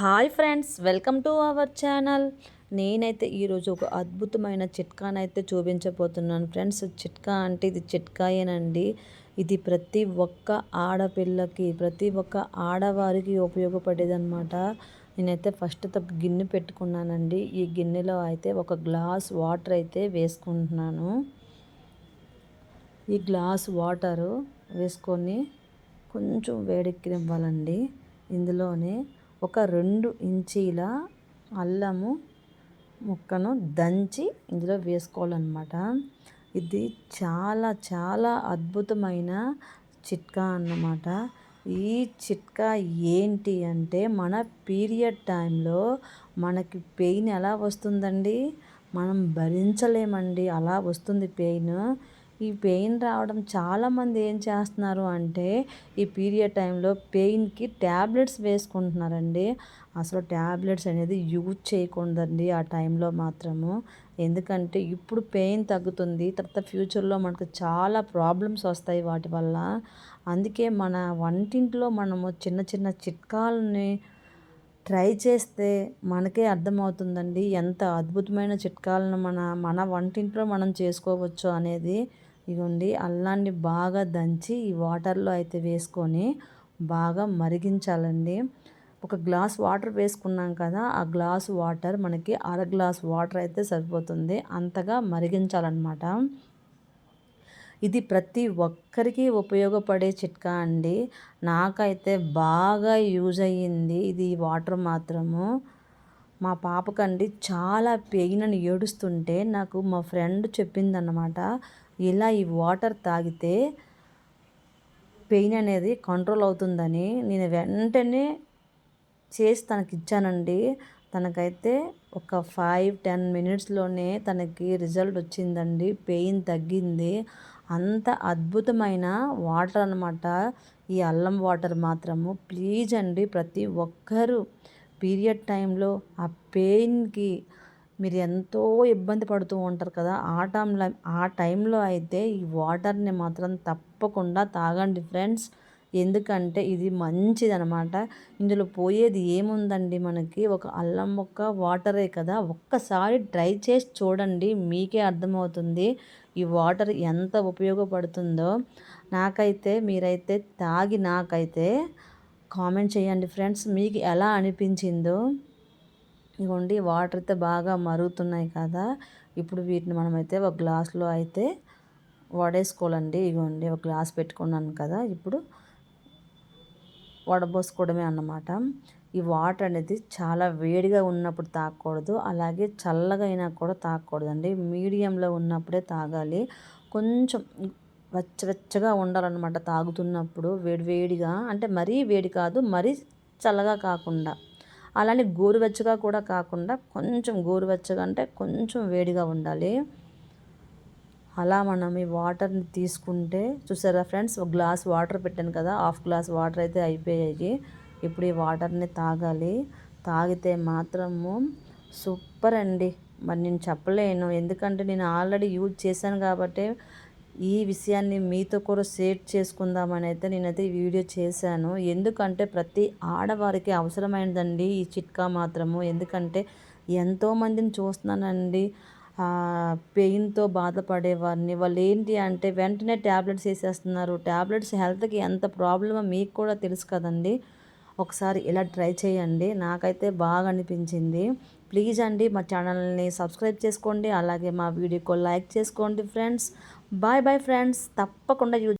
Hi friends welcome to our channel. నేనైతే ఈరోజు ఒక అద్భుతమైన చిట్కానైతే చూపించబోతున్నాను ఫ్రెండ్స్. చిట్కా అంటే ఇది చిట్కాయేనండి. ఇది ప్రతి ఒక్క ఆడపిల్లకి ప్రతి ఒక్క ఆడవారికి ఉపయోగపడేదన్నమాట. నేనైతే ఫస్ట్ తప్ప గిన్నె పెట్టుకున్నానండి. ఈ గిన్నెలో అయితే ఒక గ్లాస్ వాటర్ అయితే వేసుకుంటున్నాను. ఈ గ్లాస్ వాటరు వేసుకొని కొంచెం వేడెక్కినివ్వాలండి. ఇందులోనే ఒక రెండు ఇంచీల అల్లము ముక్కను దంచి ఇందులో వేసుకోవాలన్నమాట. ఇది చాలా చాలా అద్భుతమైన చిట్కా అన్నమాట. ఈ చిట్కా ఏంటి అంటే మన పీరియడ్ టైంలో మనకి పెయిన్ ఎలా వస్తుందండి? మనం భరించలేమండి. అలా వస్తుంది పెయిన్. ఈ పెయిన్ రావడం చాలామంది ఏం చేస్తున్నారు అంటే ఈ పీరియడ్ టైంలో పెయిన్కి ట్యాబ్లెట్స్ వేసుకుంటున్నారండి. అసలు ట్యాబ్లెట్స్ అనేది యూజ్ చేయకూడదండి ఆ టైంలో మాత్రము. ఎందుకంటే ఇప్పుడు పెయిన్ తగ్గుతుంది తర్వాత ఫ్యూచర్లో మనకు చాలా ప్రాబ్లమ్స్ వస్తాయి వాటి వల్ల. అందుకే మన వంటింట్లో మనము చిన్న చిన్న చిట్కాలని ట్రై చేస్తే మనకే అర్థమవుతుందండి. ఎంత అద్భుతమైన చిట్కాలను మన మన వంటింట్లో మనం చేసుకోవచ్చు అనేది. ఇగోండి అల్లాన్ని బాగా దంచి ఈ వాటర్లో అయితే వేసుకొని బాగా మరిగించాలండి. ఒక గ్లాస్ వాటర్ వేసుకున్నాం కదా ఆ గ్లాస్ వాటర్ మనకి అర గ్లాస్ వాటర్ అయితే సరిపోతుంది. అంతగా మరిగించాలన్నమాట. ఇది ప్రతి ఒక్కరికి ఉపయోగపడే చిట్కా అండి. నాకైతే బాగా యూజ్ అయ్యింది ఇది వాటర్ మాత్రము. మా పాపకండి చాలా పెయిన్ అని ఏడుస్తుంటే నాకు మా ఫ్రెండ్ చెప్పిందన్నమాట ఇలా ఈ వాటర్ తాగితే పెయిన్ అనేది కంట్రోల్ అవుతుందని. నేను వెంటనే చేసి తనకి ఇచ్చానండి. తనకైతే ఒక ఫైవ్ టెన్ మినిట్స్లోనే తనకి రిజల్ట్ వచ్చిందండి. పెయిన్ తగ్గింది. అంత అద్భుతమైన వాటర్ అనమాట ఈ అల్లం వాటర్ మాత్రము. ప్లీజ్ అండి ప్రతి ఒక్కరూ పీరియడ్ టైంలో ఆ పెయిన్కి మీరు ఎంతో ఇబ్బంది పడుతూ ఉంటారు కదా ఆ టైంలో ఆ టైంలో అయితే ఈ వాటర్ని మాత్రం తప్పకుండా తాగండి ఫ్రెండ్స్. ఎందుకంటే ఇది మంచిది అనమాట ఇందులో పోయేది ఏముందండి మనకి? ఒక అల్లం మొక్క వాటరే కదా. ఒక్కసారి ట్రై చేసి చూడండి మీకే అర్థమవుతుంది ఈ వాటర్ ఎంత ఉపయోగపడుతుందో. నాకైతే మీరైతే తాగి నాకైతే కామెంట్ చేయండి ఫ్రెండ్స్. మీకు ఎలా అనిపించిందో? ఇగోండి వాటర్ అయితే బాగా మరుగుతున్నాయి కదా. ఇప్పుడు వీటిని మనమైతే ఒక గ్లాస్లో అయితే వడేసుకోవాలండి. ఇగోండి ఒక గ్లాస్ పెట్టుకున్నాను కదా. ఇప్పుడు వడబోసుకోవడమే అన్నమాట. ఈ వాటర్ అనేది చాలా వేడిగా ఉన్నప్పుడు తాగకూడదు. అలాగే చల్లగా అయినా కూడా తాగకూడదండి. మీడియంలో ఉన్నప్పుడే తాగాలి. కొంచెం వెచ్చవెచ్చగా ఉండాలన్నమాట తాగుతున్నప్పుడు వేడివేడిగా. అంటే మరీ వేడి కాదు మరీ చల్లగా కాకుండా. అలానే గోరువెచ్చగా కూడా కాకుండా కొంచెం గోరువెచ్చగా అంటే కొంచెం వేడిగా ఉండాలి. అలా మనం ఈ వాటర్ని తీసుకుంటే చూసారా ఫ్రెండ్స్? ఒక గ్లాస్ వాటర్ పెట్టాను కదా హాఫ్ గ్లాస్ వాటర్ అయితే అయిపోయాయి. ఇప్పుడు ఈ వాటర్ని తాగాలి. తాగితే మాత్రము సూపర్ అండి. మరి నేను చెప్పలేను. ఎందుకంటే నేను ఆల్రెడీ యూజ్ చేశాను కాబట్టి ఈ విషయాన్ని మీతో కూడా షేర్ చేసుకుందామని అయితే నేనైతే ఈ వీడియో చేశాను. ఎందుకంటే ప్రతి ఆడవారికి అవసరమైనదండి ఈ చిట్కా మాత్రము. ఎందుకంటే ఎంతోమందిని చూస్తున్నానండి. పెయిన్తో బాధపడేవారిని. వాళ్ళు ఏంటి అంటే వెంటనే ట్యాబ్లెట్స్ వేసేస్తున్నారు. ట్యాబ్లెట్స్ హెల్త్కి ఎంత ప్రాబ్లమో మీకు కూడా తెలుసు కదండి. ఒకసారి ఇలా ట్రై చేయండి. నాకైతే బాగా అనిపించింది. ప్లీజ్ అండి మా ఛానల్ని సబ్స్క్రైబ్ చేసుకోండి. అలాగే మా వీడియోకి లైక్ చేసుకోండి ఫ్రెండ్స్. బాయ్ బాయ్ ఫ్రెండ్స్ తప్పకుండా యూజ్